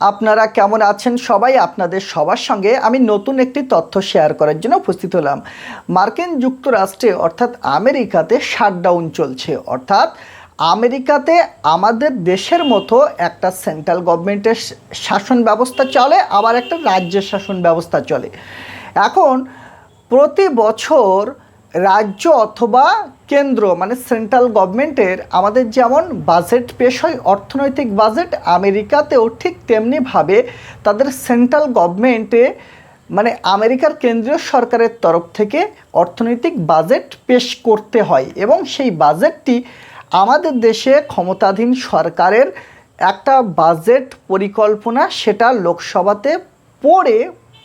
আপনারা কেমন আছেন? সবাই আপনাদের সবার সঙ্গে আমি নতুন একটি তথ্য শেয়ার করার জন্য উপস্থিত হলাম। মার্কিন যুক্তরাষ্ট্রে অর্থাৎ আমেরিকাতে শাটডাউন চলছে। অর্থাৎ আমেরিকাতে আমাদের দেশের মতো একটা সেন্ট্রাল গভর্নমেন্টের শাসন ব্যবস্থা চলে, আবার একটা রাজ্যের শাসন ব্যবস্থা চলে। এখন প্রতি বছর রাজ্য অথবা কেন্দ্র মানে সেন্ট্রাল গভর্নমেন্টের আমাদের যেমন বাজেট পেশ হয়, অর্থনৈতিক বাজেট, আমেরিকাতেও ঠিক তেমনিভাবে তাদের সেন্ট্রাল গভর্নমেন্টে মানে আমেরিকার কেন্দ্রীয় সরকারের তরফ থেকে অর্থনৈতিক বাজেট পেশ করতে হয় এবং সেই বাজেটটি আমাদের দেশে ক্ষমতাধীন সরকারের একটা বাজেট পরিকল্পনা সেটা লোকসভাতে পড়ে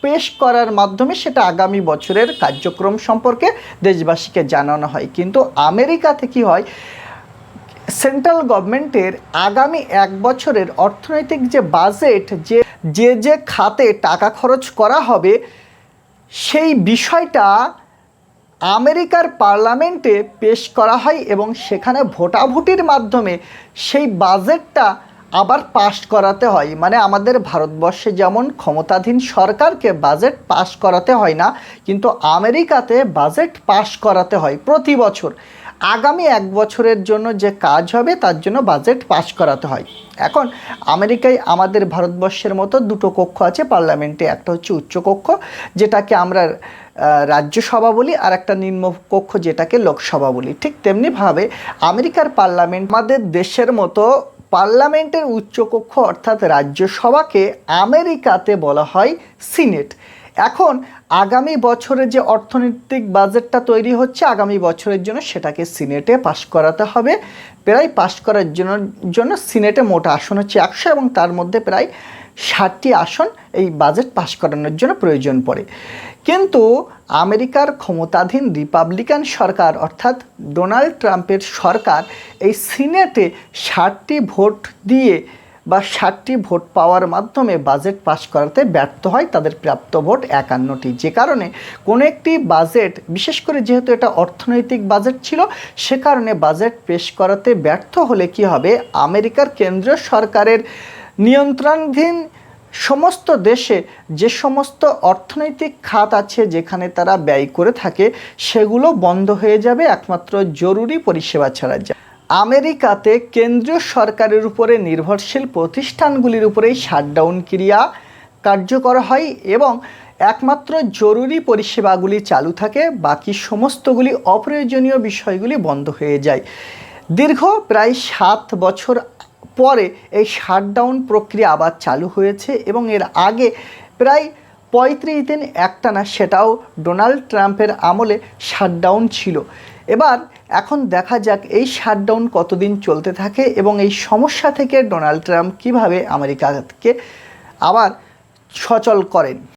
পেশ করার মাধ্যমে সেটা আগামী বছরের কার্যক্রম সম্পর্কে দেশবাসীকে জানানো হয়। কিন্তু আমেরিকাতে কি হয়? সেন্ট্রাল গভর্নমেন্টের আগামী এক বছরের অর্থনৈতিক যে বাজেট, যে যে যে খাতে টাকা খরচ করা হবে, সেই বিষয়টা আমেরিকার পার্লামেন্টে পেশ করা হয় এবং সেখানে ভোটাভুটির মাধ্যমে সেই বাজেটটা আবার পাস করাতে হয়। মানে আমাদের ভারতবর্ষে যেমন ক্ষমতাধীন সরকারকে বাজেট পাস করাতে হয় না, কিন্তু আমেরিকাতে বাজেট পাস করাতে হয় প্রতি বছর। আগামী এক বছরের জন্য যে কাজ হবে, তার জন্য বাজেট পাস করাতে হয়। এখন আমেরিকায় আমাদের ভারতবর্ষের মতো দুটো কক্ষ আছে, পার্লামেন্টে একটা হচ্ছে উচ্চকক্ষ যেটাকে আমরা রাজ্যসভা বলি, আর একটা নিম্ন কক্ষ যেটাকে লোকসভা বলি। ঠিক তেমনিভাবে আমেরিকার পার্লামেন্ট আমাদের দেশের মতো পার্লামেন্টের উচ্চকক্ষ অর্থাৎ রাজ্যসভাকে আমেরিকাতে বলা হয় সিনেট। এখন আগামী বছরে যে অর্থনৈতিক বাজেটটা তৈরি হচ্ছে, আগামী বছরের জন্য সেটাকে সিনেটে পাশ করাতে হবে। প্রায় পাশ করার জন্য জন্য সিনেটে মোট আসন হচ্ছে একশো এবং তার মধ্যে প্রায় ষাটটি আসন এই বাজেট পাশ করানোর জন্য প্রয়োজন পড়ে। কিন্তু আমেরিকার ক্ষমতাধীন রিপাবলিকান সরকার অর্থাৎ ডোনাল্ড ট্রাম্পের সরকার এই সিনেটে ষাটটি ভোট দিয়ে বা ষাটটি ভোট পাওয়ার মাধ্যমে বাজেট পাশ করাতে ব্যর্থ হয় তাদের প্রাপ্ত ভোট একান্নটি। যে কারণে কোনো একটি বাজেট, বিশেষ করে যেহেতু এটা অর্থনৈতিক বাজেট ছিল, সে কারণে বাজেট পেশ করাতে ব্যর্থ হলে কি হবে? আমেরিকার কেন্দ্রীয় সরকারের নিয়ন্ত্রণাধীন সমস্ত দেশে যে সমস্ত অর্থনৈতিক খাত আছে যেখানে তারা ব্যয় করে থাকে, সেগুলো বন্ধ হয়ে যাবে। একমাত্র জরুরি পরিষেবা ছাড়া যায় আমেরিকাতে কেন্দ্রীয় সরকারের উপরে নির্ভরশীল প্রতিষ্ঠানগুলির উপরেই শাটডাউন ক্রিয়া কার্যকর হয় এবং একমাত্র জরুরি পরিষেবাগুলি চালু থাকে, বাকি সমস্তগুলি অপ্রয়োজনীয় বিষয়গুলি বন্ধ হয়ে যায়। দীর্ঘ প্রায় সাত বছর পরে এই শাটডাউন প্রক্রিয়া আবার চালু হয়েছে এবং এর আগে প্রায় পঁয়ত্রিশ দিন একটানা সেটাও ডোনাল্ড ট্রাম্পের আমলে শাটডাউন ছিল। এবার এখন দেখা যাক এই শাটডাউন কতদিন চলতে থাকে এবং এই সমস্যা থেকে ডোনাল্ড ট্রাম্প কীভাবে আমেরিকাকে আবার সচল করেন।